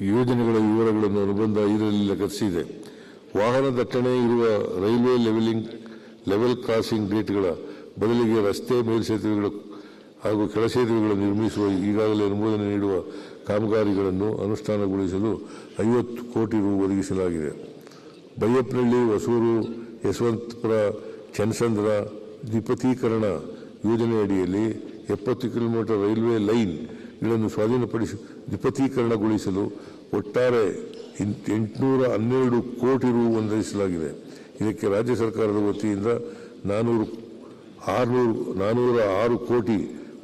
ಯೋಜನೆಗಳ ವಿವರಗಳನ್ನು ಅನುಬಂಧ ಐದರಲ್ಲಿ ಲಗತ್ತಿಸಿದೆ ವಾಹನ ದಟ್ಟಣೆ ಇರುವ ರೈಲ್ವೆ ಲೆವೆಲಿಂಗ್, ಲೆವೆಲ್ ಕ್ರಾಸಿಂಗ್ ಗೇಟ್ಗಳ ಬದಲಿಗೆ ರಸ್ತೆ ಮೇಲ್ಸೇತುವೆಗಳು ಹಾಗೂ ಕೆಳಸೇತುವೆಗಳನ್ನು ನಿರ್ಮಿಸುವ ಈಗಾಗಲೇ ಅನುಮೋದನೆ ನೀಡುವ ಕಾಮಗಾರಿಗಳನ್ನು ಅನುಷ್ಠಾನಗೊಳಿಸಲು ಐವತ್ತು ಕೋಟಿ ರು ಒದಗಿಸಲಾಗಿದೆ. ಬೈಯಪ್ಪನಹಳ್ಳಿ, ಹೊಸೂರು, ಯಶವಂತಪುರ, ಚನ್ನಸಂದ್ರ ದ್ವಿಪತೀಕರಣ ಯೋಜನೆಯಡಿಯಲ್ಲಿ ಎಪ್ಪತ್ತು ಕಿಲೋಮೀಟರ್ ರೈಲ್ವೆ ಲೈನ್ಗಳನ್ನು ಸ್ವಾಧೀನಪಡಿಸಿ ದ್ವಿಪಥೀಕರಣಗೊಳಿಸಲು ಒಟ್ಟಾರೆ ಎಂಟುನೂರ ಹನ್ನೆರಡು ಕೋಟಿ ರು ಹೊಂದಿಸಲಾಗಿದೆ ಇದಕ್ಕೆ ರಾಜ್ಯ ಸರ್ಕಾರದ ವತಿಯಿಂದ ನಾನೂರು, ಆರುನೂರು, ನಾನೂರ ಆರು ಕೋಟಿ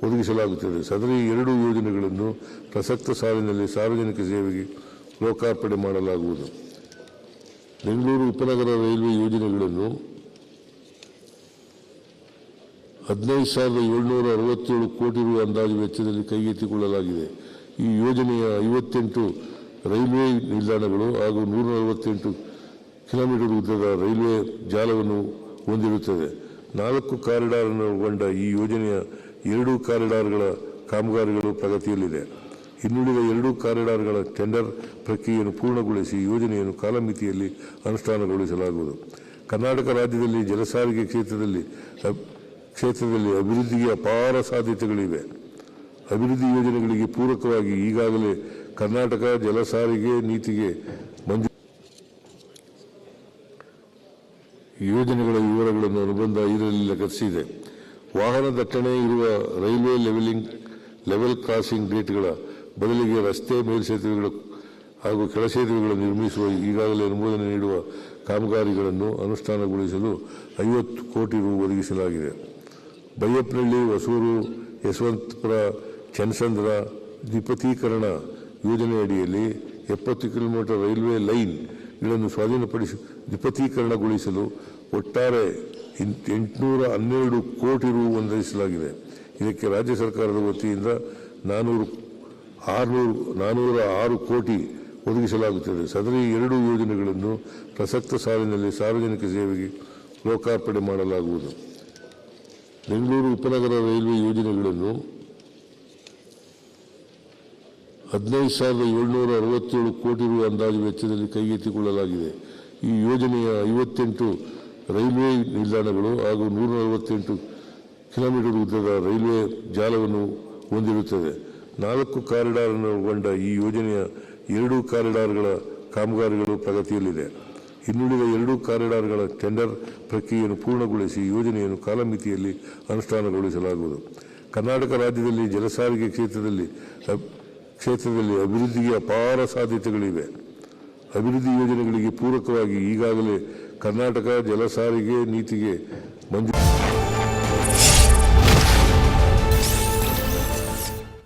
ಒದಗಿಸಲಾಗುತ್ತದೆ. ಸದರಿ ಎರಡು ಯೋಜನೆಗಳನ್ನು ಪ್ರಸಕ್ತ ಸಾಲಿನಲ್ಲಿ ಸಾರ್ವಜನಿಕ ಸೇವೆಗೆ ಲೋಕಾರ್ಪಣೆ ಮಾಡಲಾಗುವುದು. ಬೆಂಗಳೂರು ಉಪನಗರ ರೈಲ್ವೆ ಯೋಜನೆಗಳನ್ನು ಹದಿನೈದು ಸಾವಿರದ ಏಳ್ನೂರ ಅರವತ್ತೇಳು ಕೋಟಿ ರು ಅಂದಾಜು ವೆಚ್ಚದಲ್ಲಿ ಕೈಗೆತ್ತಿಕೊಳ್ಳಲಾಗಿದೆ. ಈ ಯೋಜನೆಯ ಐವತ್ತೆಂಟು ರೈಲ್ವೆ ನಿಲ್ದಾಣಗಳು ಹಾಗೂ ನೂರ ನಲವತ್ತೆಂಟು ಕಿಲೋಮೀಟರ್ ಉದ್ದದ ರೈಲ್ವೆ ಜಾಲವನ್ನು ಹೊಂದಿರುತ್ತದೆ ನಾಲ್ಕು ಕಾರಿಡಾರ್ ಅನ್ನು ಒಳಗೊಂಡ ಈ ಯೋಜನೆಯ ಎರಡು ಕಾರಿಡಾರ್ಗಳ ಕಾಮಗಾರಿಗಳು ಪ್ರಗತಿಯಲ್ಲಿದೆ. ಇನ್ನುಳಿದ ಎರಡು ಕಾರಿಡಾರ್ಗಳ ಟೆಂಡರ್ ಪ್ರಕ್ರಿಯೆಯನ್ನು ಪೂರ್ಣಗೊಳಿಸಿ ಯೋಜನೆಯನ್ನು ಕಾಲಮಿತಿಯಲ್ಲಿ ಅನುಷ್ಠಾನಗೊಳಿಸಲಾಗುವುದು. ಕರ್ನಾಟಕ ರಾಜ್ಯದಲ್ಲಿ ಜಲಸಾರಿಗೆ ಕ್ಷೇತ್ರದಲ್ಲಿ ಕ್ಷೇತ್ರದಲ್ಲಿ ಅಭಿವೃದ್ಧಿಗೆ ಅಪಾರ ಸಾಧ್ಯತೆಗಳಿವೆ. ಅಭಿವೃದ್ಧಿ ಯೋಜನೆಗಳಿಗೆ ಪೂರಕವಾಗಿ ಈಗಾಗಲೇ ಕರ್ನಾಟಕ ಜಲಸಾರಿಗೆ ನೀತಿಗೆ ಮಂಜು ಯೋಜನೆಗಳ ವಿವರಗಳನ್ನು ಅನುಬಂಧ ಐದರಲ್ಲಿ ಲಗತ್ತಿಸಿದೆ ವಾಹನ ದಟ್ಟಣೆ ಇರುವ ರೈಲ್ವೆ ಲೆವೆಲಿಂಗ್, ಲೆವೆಲ್ ಕ್ರಾಸಿಂಗ್ ಗೇಟ್ಗಳ ಬದಲಿಗೆ ರಸ್ತೆ ಮೇಲ್ಸೇತುವೆಗಳು ಹಾಗೂ ಕೆಳಸೇತುವೆಗಳನ್ನು ನಿರ್ಮಿಸುವ ಈಗಾಗಲೇ ಅನುಮೋದನೆ ನೀಡುವ ಕಾಮಗಾರಿಗಳನ್ನು ಅನುಷ್ಠಾನಗೊಳಿಸಲು ಐವತ್ತು ಕೋಟಿ ರು ಒದಗಿಸಲಾಗಿದೆ. ಬೈಯಪ್ಪನಹಳ್ಳಿ, ಹೊಸೂರು, ಯಶವಂತಪುರ ಚನ್ನಸಂದ್ರ ದ್ವಿಪಥೀಕರಣ ಯೋಜನೆ ಅಡಿಯಲ್ಲಿ ಎಪ್ಪತ್ತು ಕಿಲೋಮೀಟರ್ ರೈಲ್ವೆ ಲೈನ್ಗಳನ್ನು ಸ್ವಾಧೀನಪಡಿಸಿ ದ್ವಿಪಥೀಕರಣಗೊಳಿಸಲು ಒಟ್ಟಾರೆ ಎಂಟುನೂರ ಹನ್ನೆರಡು ಕೋಟಿ ರು ಹೊಂದಿಸಲಾಗಿದೆ ಇದಕ್ಕೆ ರಾಜ್ಯ ಸರ್ಕಾರದ ವತಿಯಿಂದ ನಾನೂರು ಆರುನೂರು, ನಾನೂರ ಆರು ಕೋಟಿ ಒದಗಿಸಲಾಗುತ್ತದೆ. ಸದರಿ ಎರಡು ಯೋಜನೆಗಳನ್ನು ಪ್ರಸಕ್ತ ಸಾಲಿನಲ್ಲಿ ಸಾರ್ವಜನಿಕ ಸೇವೆಗೆ ಲೋಕಾರ್ಪಣೆ ಮಾಡಲಾಗುವುದು. ಬೆಂಗಳೂರು ಉಪನಗರ ರೈಲ್ವೆ ಯೋಜನೆಗಳನ್ನು ಹದಿನೈದು ಸಾವಿರದ ಏಳ್ನೂರ ಅರವತ್ತೇಳು ಕೋಟಿ ರೂಪಾಯಿ ಅಂದಾಜು ವೆಚ್ಚದಲ್ಲಿ ಕೈಗೆತ್ತಿಕೊಳ್ಳಲಾಗಿದೆ. ಈ ಯೋಜನೆಯ ಐವತ್ತೆಂಟು ರೈಲ್ವೆ ನಿಲ್ದಾಣಗಳು ಹಾಗೂ ನೂರ ನಲವತ್ತೆಂಟು ಕಿಲೋಮೀಟರ್ ಉದ್ದದ ರೈಲ್ವೆ ಜಾಲವನ್ನು ಹೊಂದಿರುತ್ತದೆ. ನಾಲ್ಕು ಕಾರಿಡಾರ್ ಒಳಗೊಂಡ ಈ ಯೋಜನೆಯ ಎರಡು ಕಾರಿಡಾರ್ಗಳ ಕಾಮಗಾರಿಗಳು ಪ್ರಗತಿಯಲ್ಲಿದೆ. ಇನ್ನುಳಿದ ಎರಡು ಕಾರಿಡಾರ್ಗಳ ಟೆಂಡರ್ ಪ್ರಕ್ರಿಯೆಯನ್ನು ಪೂರ್ಣಗೊಳಿಸಿ ಯೋಜನೆಯನ್ನು ಕಾಲಮಿತಿಯಲ್ಲಿ ಅನುಷ್ಠಾನಗೊಳಿಸಲಾಗುವುದು. ಕರ್ನಾಟಕ ರಾಜ್ಯದಲ್ಲಿ ಜಲಸಾರಿಗೆ ಕ್ಷೇತ್ರದಲ್ಲಿ ಕ್ಷೇತ್ರದಲ್ಲಿ ಅಭಿವೃದ್ಧಿಗೆ ಅಪಾರ ಸಾಧ್ಯತೆಗಳಿವೆ. ಅಭಿವೃದ್ಧಿ ಯೋಜನೆಗಳಿಗೆ ಪೂರಕವಾಗಿ ಈಗಾಗಲೇ ಕರ್ನಾಟಕ ಜಲಸಾರಿಗೆ ನೀತಿಗೆ ಮಂಜೂರು